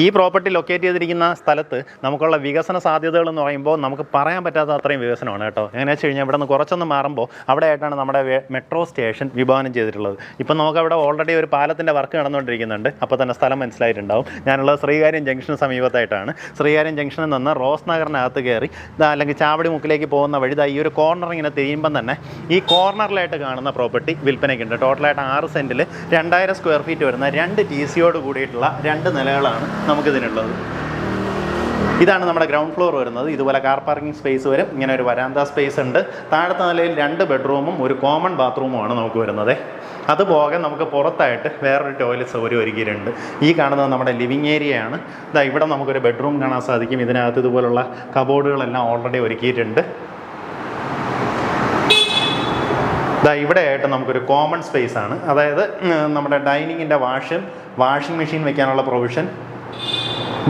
ഈ property locate ചെയ്തിരിക്കുന്ന സ്ഥലത്ത് നമുക്കുള്ള വികസന സാധ്യതകൾ എന്ന് പറയുമ്പോൾ നമുക്ക് പറയാൻ പറ്റാത്ത അത്രയും വികസനമാണ് കേട്ടോ. എങ്ങനെയാ വെച്ച് കഴിഞ്ഞാൽ ഇവിടെ നിന്ന് കുറച്ചൊന്ന് മാറുമ്പോൾ അവിടെ ആയിട്ടാണ് നമ്മുടെ മെട്രോ സ്റ്റേഷൻ വിഭാവനം ചെയ്തിട്ടുള്ളത്. ഇപ്പം നമുക്ക് അവിടെ ഓൾറെഡി ഒരു പാലത്തിന്റെ വർക്ക് നടന്നുകൊണ്ടിരിക്കുന്നുണ്ട്. അപ്പോൾ തന്നെ സ്ഥലം മനസ്സിലായിട്ടുണ്ടാവും. ഞാനുള്ളത് ശ്രീകാര്യം ജംഗ്ഷന് സമീപത്തായിട്ടാണ്. ശ്രീകാര്യം ജംഗ്ഷനിൽ നിന്ന് റോസ് നഗറിനകത്ത് കയറി അല്ലെങ്കിൽ ചാവടി മുക്കിലേക്ക് പോകുന്ന വഴി ഈ ഒരു കോർണർ ഇങ്ങനെ തിരിയുമ്പം തന്നെ ഈ കോർണറിലായിട്ട് കാണുന്ന പ്രോപ്പർട്ടി വിൽപ്പനയ്ക്കുണ്ട് ടോട്ടലായിട്ട് ആറ് സെന്റിൽ രണ്ടായിരം സ്ക്വയർ ഫീറ്റ് വരുന്ന രണ്ട് ടി സിയോട് കൂടിയിട്ടുള്ള രണ്ട് നിലകളാണ് നമുക്കിതിനുള്ളത്. ഇതാണ് നമ്മുടെ ഗ്രൗണ്ട് ഫ്ലോർ വരുന്നത്. ഇതുപോലെ കാർ പാർക്കിംഗ് സ്പേസ് വരും. ഇങ്ങനെ ഒരു വരാന്ത സ്പേസ് ഉണ്ട്. താഴത്തെ നിലയിൽ രണ്ട് ബെഡ്റൂമും ഒരു കോമൺ ബാത്റൂമുമാണ് നമുക്ക് വരുന്നത്. അതുപോകെ നമുക്ക് പുറത്തായിട്ട് വേറൊരു ടോയ്ലറ്റ് സൗകര്യം ഒരുക്കിയിട്ടുണ്ട്. ഈ കാണുന്നത് നമ്മുടെ ലിവിങ് ഏരിയയാണ് ഇതാ ഇവിടെ നമുക്കൊരു ബെഡ്റൂം കാണാൻ സാധിക്കും. ഇതിനകത്ത് ഇതുപോലുള്ള കബോർഡുകളെല്ലാം ഓൾറെഡി ഒരുക്കിയിട്ടുണ്ട്. ഇതാ ഇവിടെ ആയിട്ട് നമുക്കൊരു കോമൺ സ്പേസ് ആണ്. അതായത് നമ്മുടെ ഡൈനിങ്ങിന്റെ വാഷും വാഷിംഗ് മെഷീൻ വെക്കാനുള്ള പ്രൊവിഷൻ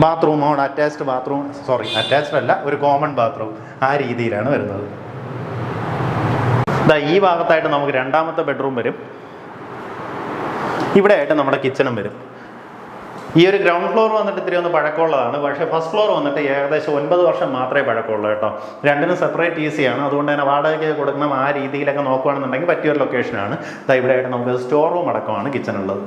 ബാത്റൂമോട് അറ്റാച്ച്ഡ് ബാത്റൂം സോറി അറ്റാച്ച്ഡ് അല്ല ഒരു കോമൺ ബാത്റൂം ആ രീതിയിലാണ് വരുന്നത്. ദാ ഈ ഭാഗത്തായിട്ട് നമുക്ക് രണ്ടാമത്തെ ബെഡ്റൂം വരും. ഇവിടെ ആയിട്ട് നമ്മുടെ കിച്ചണും വരും. ഈ ഒരു ഗ്രൗണ്ട് ഫ്ലോർ വന്നിട്ട് ഇത്തിരി ഒന്ന് പഴക്കമുള്ളതാണ്. പക്ഷേ ഫസ്റ്റ് ഫ്ലോർ വന്നിട്ട് ഏകദേശം ഒൻപത് വർഷം മാത്രമേ പഴക്കമുള്ളൂ കേട്ടോ. രണ്ടിനും സെപ്പറേറ്റ് ഈസി ആണ്. അതുകൊണ്ട് തന്നെ വാടകയ്ക്ക് കൊടുക്കണം ആ രീതിയിലൊക്കെ നോക്കുകയാണെന്നുണ്ടെങ്കിൽ പറ്റിയൊരു ലൊക്കേഷനാണ് ദാ ഇവിടെ ആയിട്ട് നമുക്ക് സ്റ്റോർ റൂം അടക്കമാണ് ദാ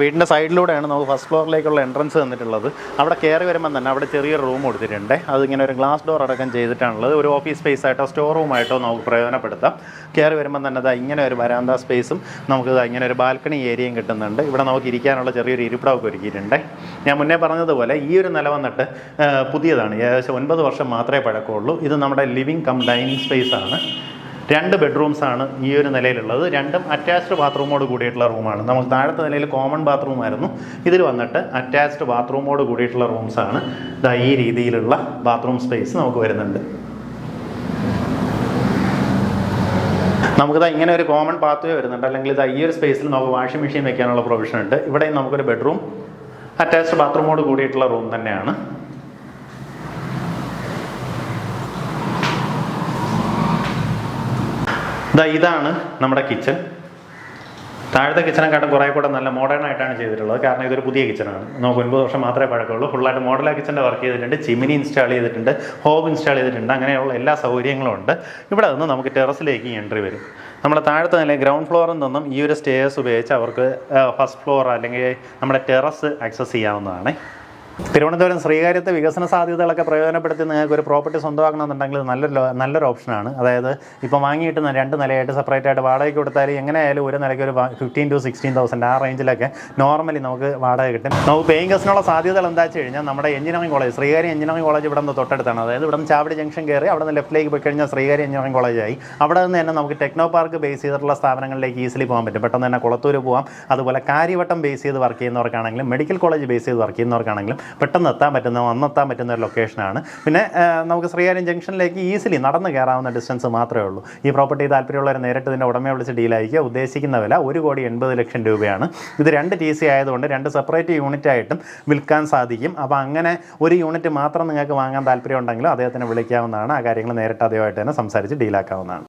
വീടിന്റെ സൈഡിലൂടെയാണ് നമുക്ക് ഫസ്റ്റ് ഫ്ലോറിലേക്കുള്ള എൻട്രൻസ് തന്നിട്ടുള്ളത്. അവിടെ കയറി വരുമ്പോൾ തന്നെ അവിടെ ചെറിയൊരു റൂം കൊടുത്തിട്ടുണ്ട്. അതിങ്ങനെ ഒരു ഗ്ലാസ് ഡോർ അടക്കം ചെയ്തിട്ടാണുള്ളത്. ഒരു ഓഫീസ് സ്പേസ് ആയിട്ടോ സ്റ്റോർ റൂമായിട്ടോ നമുക്ക് പ്രയോജനപ്പെടുത്താം. കയറി വരുമ്പോൾ തന്നെ ദാ ഇങ്ങനെ ഒരു വരാന്ത സ്പേസും നമുക്ക് ഇങ്ങനെ ഒരു ബാൽക്കണി ഏരിയയും കിട്ടുന്നുണ്ട്. ഇവിടെ നമുക്ക് ഇരിക്കാനുള്ള ചെറിയൊരു ഇരിപ്പിടമൊക്കെ ഒരുക്കിയിട്ടുണ്ട്. ഞാൻ മുന്നേ പറഞ്ഞതുപോലെ ഈ ഒരു നില വന്നിട്ട് പുതിയതാണ്. ഏകദേശം ഒൻപത് വർഷം മാത്രമേ പഴക്കമുള്ളൂ. ഇത് നമ്മുടെ ലിവിങ് കം ഡൈനിങ് സ്പേസ് ആണ്. രണ്ട് ബെഡ്റൂംസാണ് ഈ ഒരു നിലയിലുള്ളത്. രണ്ടും അറ്റാച്ച്ഡ് ബാത്റൂമോട് കൂടിയിട്ടുള്ള റൂമാണ് നമുക്ക് താഴത്തെ നിലയിൽ കോമൺ ബാത്റൂം ആയിരുന്നു. ഇതിൽ വന്നിട്ട് അറ്റാച്ച്ഡ് ബാത്റൂമോട് കൂടിയിട്ടുള്ള റൂംസാണ് ഇതാ ഈ രീതിയിലുള്ള ബാത്റൂം സ്പേസ് നമുക്ക് വരുന്നുണ്ട്. നമുക്കിതാ ഇങ്ങനെ ഒരു കോമൺ പാത്വേ വരുന്നുണ്ട്. അല്ലെങ്കിൽ ഇതാ ഈ ഒരു സ്പേസിൽ നമുക്ക് വാഷിംഗ് മെഷീൻ വെക്കാനുള്ള പ്രൊവിഷൻ ഉണ്ട്. ഇവിടെയും നമുക്കൊരു ബെഡ്റൂം അറ്റാച്ച്ഡ് ബാത്റൂമോട് കൂടിയിട്ടുള്ള റൂം തന്നെയാണ്. ഇതാ ഇതാണ് നമ്മുടെ കിച്ചൺ. താഴത്തെ കിച്ചനെക്കാട്ടും കുറേ കൂടെ നല്ല മോഡേൺ ആയിട്ടാണ് ചെയ്തിട്ടുള്ളത്. കാരണം ഇതൊരു പുതിയ കിച്ചണാണ്. നമുക്ക് ഒൻപത് വർഷം മാത്രമേ പഴക്കമുള്ളൂ. ഫുള്ളായിട്ട് മോഡലാ കിച്ചന്റെ വർക്ക് ചെയ്തിട്ടുണ്ട്. ചിമിനി ഇൻസ്റ്റാൾ ചെയ്തിട്ടുണ്ട്. ഹോബ് ഇൻസ്റ്റാൾ ചെയ്തിട്ടുണ്ട്. അങ്ങനെയുള്ള എല്ലാ സൗകര്യങ്ങളും ഉണ്ട്. ഇവിടെ നിന്ന് നമുക്ക് ടെറസിലേക്ക് എൻട്രി വരും. നമ്മുടെ താഴത്തെ നില ഗ്രൗണ്ട് ഫ്ലോറിൽ നിന്നും ഈ ഒരു സ്റ്റേഴ്സ് ഉപയോഗിച്ച് അവർക്ക് ഫസ്റ്റ് ഫ്ലോർ അല്ലെങ്കിൽ നമ്മുടെ ടെറസ് ആക്സസ് ചെയ്യാവുന്നതാണ്. തിരുവനന്തപുരം ശ്രീകാര്യത്തെ വികസന സാധ്യതകളൊക്കെ പ്രയോജനപ്പെടുത്തി നിങ്ങൾക്ക് ഒരു പ്രോപ്പർട്ടി സ്വന്തമാക്കണമെന്നുണ്ടെങ്കിൽ നല്ലൊരു നല്ലൊരു ഓപ്ഷനാണ്. അതായത് ഇപ്പോൾ വാങ്ങിയിട്ട് രണ്ട് നിലയായിട്ട് സെപ്പറേറ്റ് ആയിട്ട് വാടകയ്ക്ക് കൊടുത്താൽ എങ്ങനെയായാലും ഒരു നിലയ്ക്ക് ഒരു ഫിഫ്റ്റീൻ ടു സിക്സ്റ്റീൻ തൗസൻഡ് ആ റേഞ്ചിലൊക്കെ നോർമലി നമുക്ക് വാടക കിട്ടും. നമുക്ക് പേയിങ് ഗസ്റ്റിനുള്ള സാധ്യതകൾ എന്താ വെച്ച് കഴിഞ്ഞാൽ നമ്മുടെ engineering college Sreekaryam engineering college ഇവിടെ നിന്ന് തൊട്ടടുത്താണ്. അതായത് ഇവിടെ നിന്ന് ചാവടി ജംഗ്ഷൻ കയറി അവിടെ നിന്ന് ലെഫ്റ്റിലേക്ക് പോയി കഴിഞ്ഞാൽ ശ്രീകാര്യം എഞ്ചിനീയറിംഗ് കോളേജായി അവിടെ നിന്ന് തന്നെ നമുക്ക് ടെക്നോ പാർക്ക് ബേസ് ചെയ്തിട്ടുള്ള സ്ഥാപനങ്ങളിലേക്ക് ഈസിലി പോകാൻ പറ്റും. പെട്ടെന്ന് തന്നെ കുളത്തൂർ പോകാം അതുപോലെ കാര്യവട്ടം ബേസ് ചെയ്ത് വർക്ക് ചെയ്യുന്നവർക്കാണെങ്കിലും മെഡിക്കൽ കോളേജ് ബേസ് ചെയ്ത് വർക്ക് ചെയ്യുന്നവർക്കാണെങ്കിലും പെട്ടെന്ന് എത്താൻ പറ്റുന്ന വന്നെത്താൻ പറ്റുന്ന ഒരു ലൊക്കേഷനാണ് പിന്നെ നമുക്ക് ശ്രീകാര്യം ജംഗ്ഷനിലേക്ക് ഈസിലി നടന്ന് കയറാവുന്ന ഡിസ്റ്റൻസ് മാത്രമേ ഉള്ളൂ. ഈ പ്രോപ്പർട്ടി താല്പര്യമുള്ളവർ നേരിട്ട് ഇതിന്റെ ഉടമയെ വിളിച്ച് ഡീലായിരിക്കുക ഉദ്ദേശിക്കുന്ന വില ഒരു കോടി എൺപത് ലക്ഷം രൂപയാണ്. ഇത് രണ്ട് ടി സി ആയതുകൊണ്ട് രണ്ട് സെപ്പറേറ്റ് യൂണിറ്റ് ആയിട്ടും വിൽക്കാൻ സാധിക്കും. അപ്പോൾ അങ്ങനെ ഒരു യൂണിറ്റ് മാത്രം നിങ്ങൾക്ക് വാങ്ങാൻ താല്പര്യം ഉണ്ടെങ്കിലും അദ്ദേഹത്തിനെ വിളിക്കാവുന്നതാണ്. ആ കാര്യങ്ങൾ നേരിട്ട് അദ്ദേഹമായിട്ട് തന്നെ സംസാരിച്ച് ഡീലാക്കാവുന്നതാണ്